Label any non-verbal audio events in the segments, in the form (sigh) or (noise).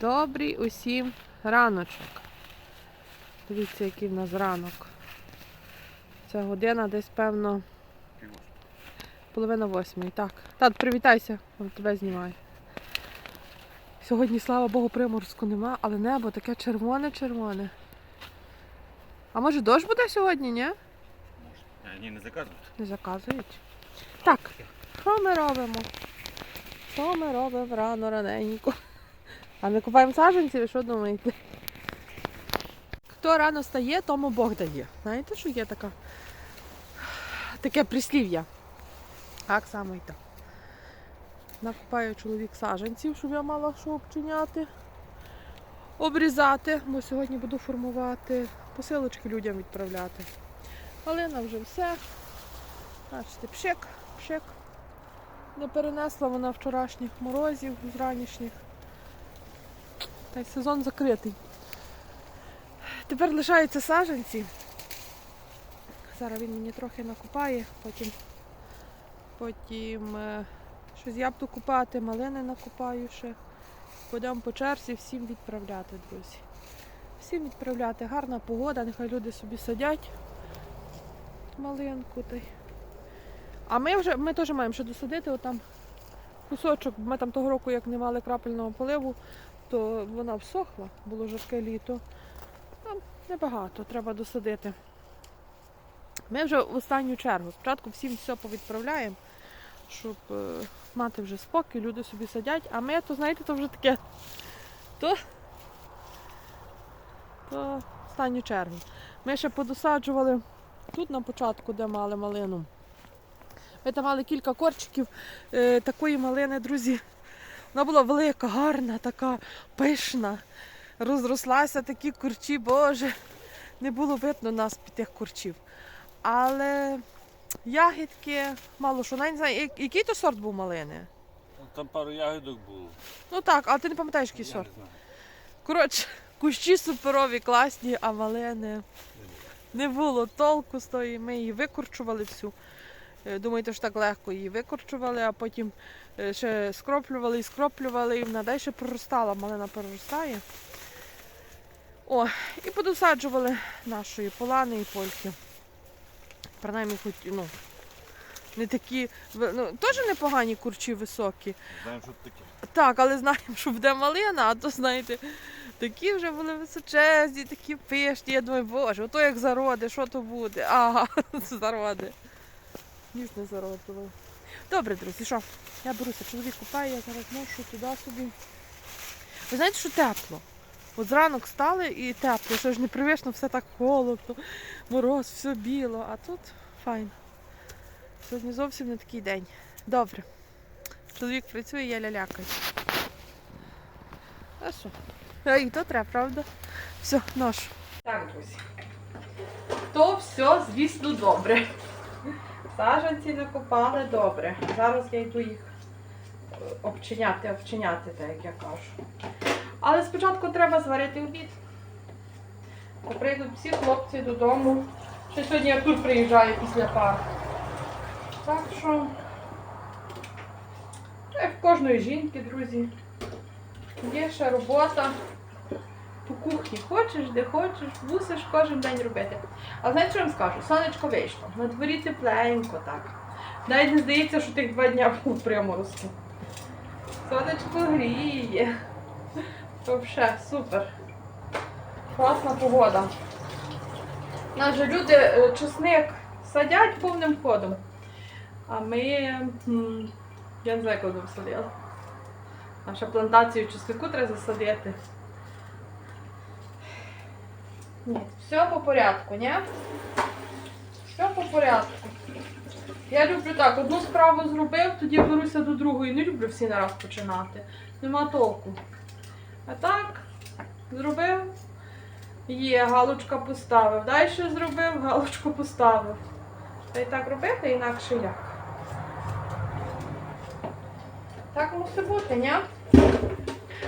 Добрий усім раночок. Дивіться, який в нас ранок. Це година десь, певно, половина восьмої. Так. Тат, привітайся, тебе знімає. Сьогодні, слава Богу, приморозку нема, але небо таке червоне-червоне. А може дощ буде сьогодні, ні? А, ні, не заказують. Не заказують. Так, що ми робимо? Що ми робимо рано раненько? А ми купаємо саджанці, ви що думаєте? Хто рано стає, тому Бог дає. Знаєте, що є така? таке прислів'я? Так само і так. Накупає чоловік саджанців, щоб я мала що обчиняти, обрізати, бо сьогодні буду формувати посилочки людям відправляти. Галина вже все. Бачите, пшик, пшик. Не перенесла вона вчорашніх морозів з. Та й сезон закритий. Тепер лишаються саджанці. Зараз він мені трохи накопає, потім, потім е, щось я буду купати, малини накопаю ще. Будемо по черзі всім відправляти, друзі. Всім відправляти. Гарна погода, нехай люди собі садять малинку. Та й. А ми вже ми теж маємо ще досадити отам кусочок. Ми там того року, як не мали крапельного поливу, то вона всохла, було жарке літо. Там небагато, треба досадити. Ми вже в останню чергу. Спочатку всім все повідправляємо, щоб е, мати вже спокій, люди собі садять, а ми, то знаєте, то вже таке. То, то останню чергу. Ми ще подосаджували тут на початку, де мали малину. Ми там мали кілька корчиків е, такої малини, друзі. Вона була велика, гарна, така пишна. Розрослася такі курчі, боже, не було видно нас під тих курчів. Але ягідки, мало що, навіть не знаю, який то сорт був малини. Там пару ягодок було. Ну так, але ти не пам'ятаєш, який Я сорт. не знаю. Коротше, кущі суперові, класні, а малини не було толку з тої. Ми її викорчували всю. Е, Думаєте, що так легко її викорчували, а потім е, ще скроплювали і скроплювали, і вона далі проростала, малина проростає. О, і подосаджували нашої полани і польки. Принаймні, хоч, ну, не такі, ну, теж непогані курчі високі. Знаємо, що це таке. Так, але знаємо, що буде малина, а то, знаєте, такі вже були височезні, такі пишні. Я думаю, боже, ото як зароди, що то буде? Ага, (laughs) зароди. Ніж не зародило. Добре, друзі, що? Я беруся, чоловік купає, я зараз ношу туди собі. Ви знаєте, що тепло? От зранок стали і тепло, що ж непривично, все так холодно, мороз, все біло, а тут файно. Сьогодні зовсім не такий день. Добре. Чоловік працює, я лялякаю. А що? А і то треба, правда? Все, ношу. Так, друзі. То все, звісно, добре. Саженці накопали добре. Зараз я йду їх е, обчиняти, обчиняти, так як я кажу. Але спочатку треба зварити обід. Бо Прийдуть всі хлопці додому. Ще сьогодні Артур приїжджає після пар. Так що. Як в кожної жінки, друзі. Є ще робота по кухні. Хочеш, де хочеш, мусиш кожен день робити. А знаєте, що я вам скажу? Сонечко вийшло. На дворі тепленько так. Навіть не здається, що тих два дня був приморозку. Сонечко гріє. Взагалі, супер. Класна погода. У нас же люди е, чесник садять повним ходом. А ми. я не знаю, коли садили. Ще плантацію чеснику треба засадити. Ні, все по порядку, ні? Все по порядку. Я люблю так, одну справу зробив, тоді беруся до другої. Не люблю всі нараз починати. Нема толку. А так, зробив, є, галочка поставив. Далі зробив, галочку поставив. Та й так робити, інакше як. Так мусить бути, ні?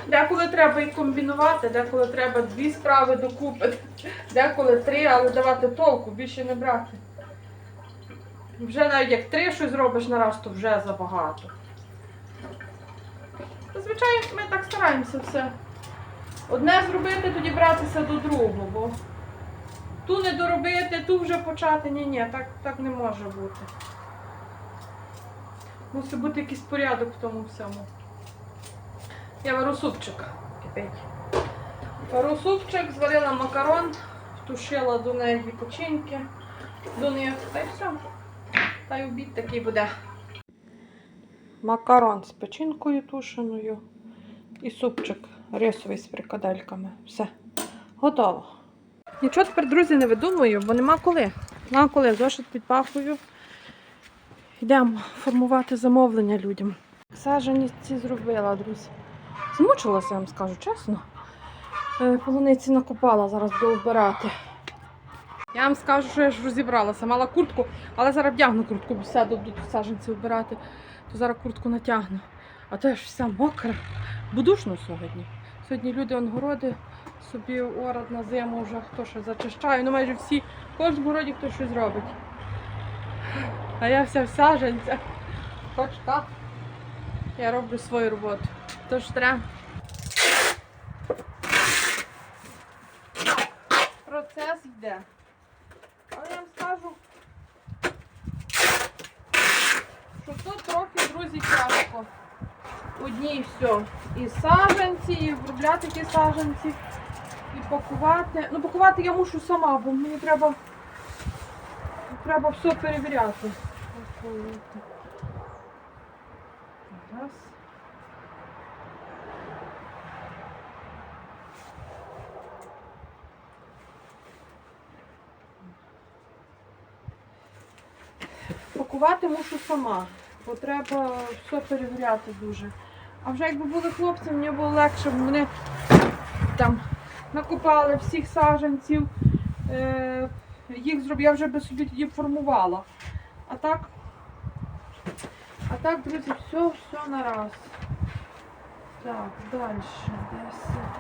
Деколи треба і комбінувати, деколи треба дві справи докупити, деколи три, але давати толку, більше не брати. Вже навіть як три щось зробиш на раз, то вже забагато. Зазвичай ми так стараємося все одне зробити, тоді братися до другого, бо ту не доробити, ту вже почати. Ні, ні, так, так не може бути. Мусить бути якийсь порядок в тому всьому. Я вару супчик кипить. Вару супчик, зварила макарон, тушила до неї печінки, до них та й все. Та й обід такий буде. Макарон з печінкою тушеною і супчик рисовий з прикадельками. Все. Готово. Нічого тепер, друзі, не видумую, бо нема коли. Нема коли. Зошит під пахою. Йдемо формувати замовлення людям. Сажені ці зробила, друзі. Змучилася, я вам скажу чесно. Е, Полуниці накопала, зараз буду обирати. Я вам скажу, що я ж розібралася. Мала куртку, але зараз вдягну куртку, бо сяду тут саженці обирати, то зараз куртку натягну. А то я ж вся мокра. Будушно сьогодні. Сьогодні люди онгороди собі орад на зиму вже хто що зачищає. Ну майже всі, кожному городі хтось щось робить. А я вся в саженцях. Хоч так. Я роблю свою роботу. Тож треба. Процес йде. Але я вам скажу, що тут трохи, друзі, тяжко. Одні все. І саженці, і вробляти ті саженці, і пакувати. Ну, пакувати я мушу сама, бо мені треба, треба все перевіряти. Раз. Пакувати мушу сама, бо треба все перевіряти дуже. А вже якби були хлопці, мені було легше, бо вони там накопали всіх саджанців, е, їх зроб... я вже би собі тоді формувала. А так, а так, друзі, все, все на раз. Так, далі. 10,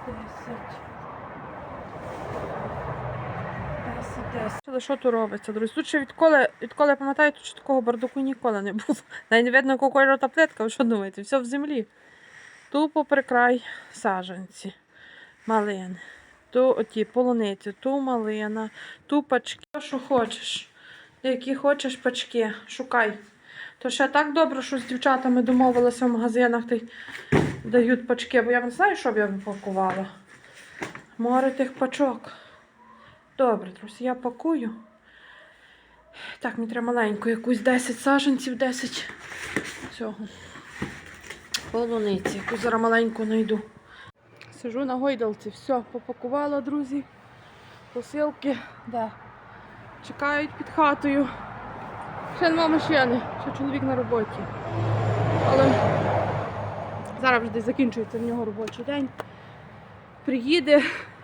10. 10, 10. Але що тут робиться, друзі? Тут ще відколи, відколи пам'ятаю, тут ще такого бардаку ніколи не було. (laughs) Навіть не видно, якого кольору та плитка, ви що думаєте? Все в землі. Тупо прикрай саджанці, малини. Ту оті полуниці, ту малина, ту пачки. Що хочеш. Які хочеш пачки, шукай. То ще так добре, що з дівчатами домовилися в магазинах, й дають пачки, бо я не знаю, що б я пакувала. Море тих пачок. Добре, друзі, я пакую. Так, мені треба маленьку, якусь 10 саженців, 10 цього. Полуниці, яку зараз маленьку знайду. Сижу на гойдалці, все, попакувала, друзі. Посилки, де? Чекають під хатою. Ще нема машини, ще чоловік на роботі. Але зараз вже десь закінчується в нього робочий день. Приїде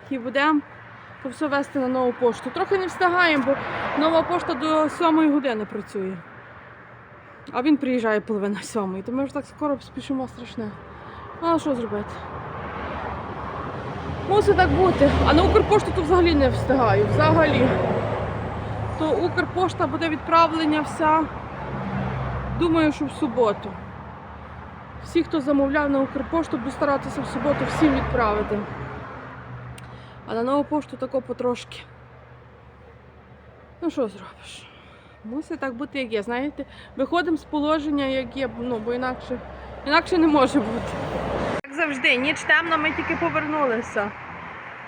і будемо то все вести на нову пошту. Трохи не встигаємо, бо нова пошта до 7 години працює. А він приїжджає половина сьомої, то ми вже так скоро спішимо страшне. А що зробити? Мусить так бути. А на Укрпошту то взагалі не встигаю. Взагалі. То Укрпошта буде відправлення вся. Думаю, що в суботу. Всі, хто замовляв на Укрпошту, буду старатися в суботу всім відправити. А на нову пошту тако потрошки. Ну що зробиш? Мусить так бути, як є. Знаєте, виходимо з положення, як є, ну, бо інакше, інакше не може бути. Як завжди, ніч темна, ми тільки повернулися.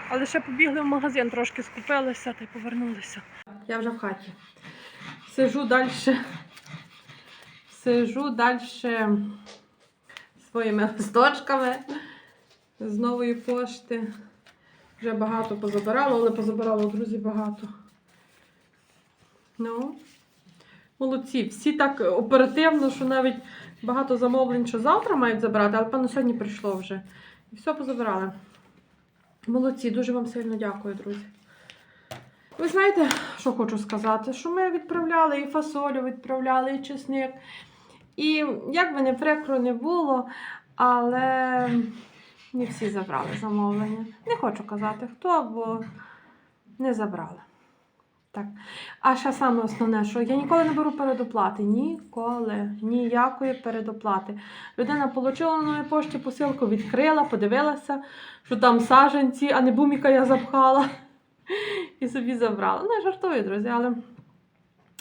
Але ще побігли в магазин, трошки скупилися та й повернулися. Я вже в хаті. Сижу далі. Сижу далі своїми листочками з нової пошти. Вже багато позабирала, але позабирала, друзі, багато. Ну, молодці. Всі так оперативно, що навіть багато замовлень, що завтра мають забрати, але певно сьогодні прийшло вже. І все позабирали. Молодці, дуже вам сильно дякую, друзі. Ви знаєте, що хочу сказати? Що ми відправляли і фасолю відправляли, і чесник. І як би не прикро не було, але не всі забрали замовлення. Не хочу казати хто, бо не забрали. Так. А ще саме основне, що я ніколи не беру передоплати. Ніколи. Ніякої передоплати. Людина отримала на пошті посилку, відкрила, подивилася, що там саженці, а не буміка я запхала. І собі забрала. Ну, жартую, друзі, але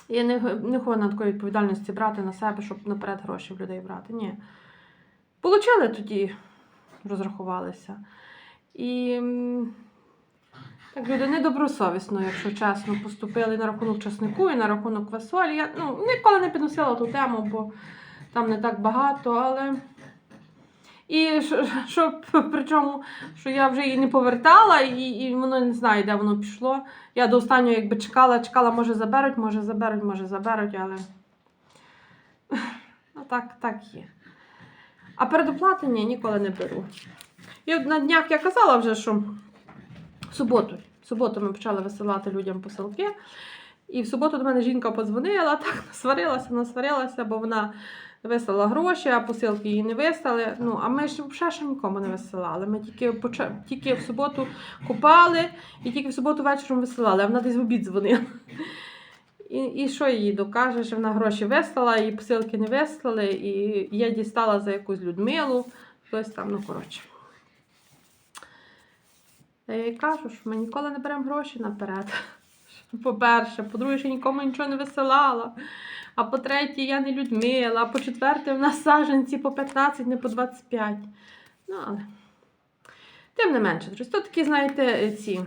я не, не хочу на такої відповідальності брати на себе, щоб наперед гроші в людей брати. Ні. Получили тоді, розрахувалися. І так, люди недобросовісно, якщо чесно, поступили на рахунок часнику і на рахунок квасолі. Я ну, ніколи не підносила ту тему, бо там не так багато, але. І що причому, що я вже її не повертала, і, і воно не знаю, де воно пішло. Я до останнього якби чекала, чекала, може заберуть, може заберуть, може заберуть, але. Ну так, так є. А передоплати ні, ніколи не беру. І на днях я казала вже, що в суботу. В суботу ми почали висилати людям посилки. І в суботу до мене жінка подзвонила, (laughs) так насварилася, насварилася, бо вона вислала гроші, а посилки їй не вислали. Ну, а ми ж взагалі ще нікому не висилали. Ми тільки, поча... тільки в суботу купали і тільки в суботу вечором висилали, а вона десь в обід дзвонила. І, і що їй докаже, що вона гроші вислала, і посилки не вислали, і я дістала за якусь Людмилу, хтось там, ну коротше. Я їй кажу, що ми ніколи не беремо гроші наперед. (laughs) По-перше, по-друге, що нікому нічого не висилала. А по-третє, я не Людмила, а по-четверте, в нас саженці по 15, не по 25. Ну, але. Тим не менше, друзі, то такі, знаєте, ці,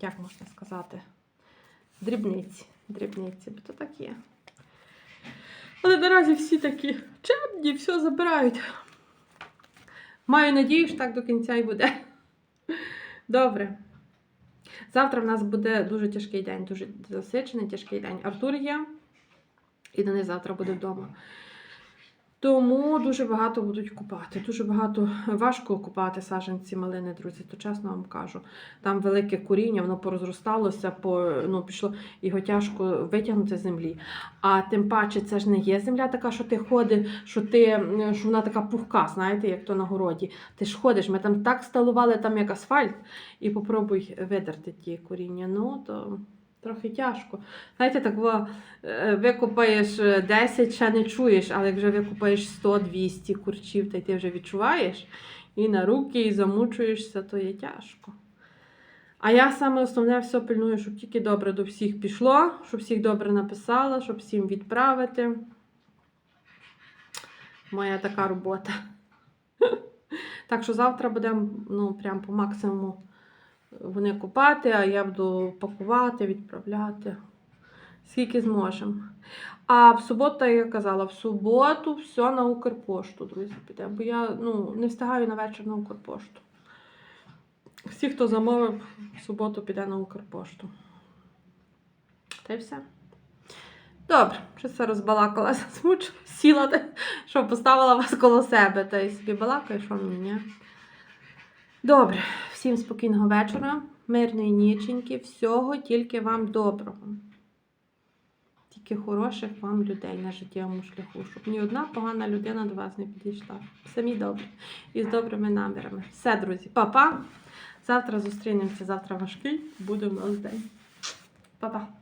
як можна сказати, дрібниці. Дрібниці, бо то так є. Але наразі всі такі чемні, все забирають. Маю надію, що так до кінця і буде. Добре. Завтра в нас буде дуже тяжкий день, дуже засичений тяжкий день. Артур є, і Денис завтра буде вдома. Тому дуже багато будуть купати. Дуже багато важко купати саджанці малини, друзі, то чесно вам кажу. Там велике коріння, воно порозросталося, по, ну, пішло, його тяжко витягнути з землі. А тим паче, це ж не є земля така, що ти ходиш, що ти, що вона така пухка, знаєте, як то на городі. Ти ж ходиш, ми там так сталували, там як асфальт, і попробуй видерти ті коріння. Ну, то трохи тяжко. Знаєте, так во, е, викопаєш е, 10, ще не чуєш, але вже викопаєш 100-200 курчів, та й ти вже відчуваєш, і на руки, і замучуєшся, то є тяжко. А я саме основне все пильную, щоб тільки добре до всіх пішло, щоб всіх добре написала, щоб всім відправити. Моя така робота. (laughs) Так що завтра будемо ну, прям по максимуму вони купати, а я буду пакувати, відправляти. Скільки зможемо. А в суботу, я казала, в суботу все на Укрпошту, друзі, піде. Бо я ну, не встигаю на вечір на Укрпошту. Всі, хто замовив, в суботу піде на Укрпошту. Та й все. Добре, що це розбалакала, (laughs) засмучила, сіла, що поставила вас коло себе, та й собі балакаю, що мені, ні? Добре, всім спокійного вечора, мирної ніченьки, всього тільки вам доброго. Тільки хороших вам людей на життєвому шляху, щоб ні одна погана людина до вас не підійшла. Самі добрі і з добрими намірами. Все, друзі, па-па. Завтра зустрінемося, завтра важкий, буде в нас день. Па-па.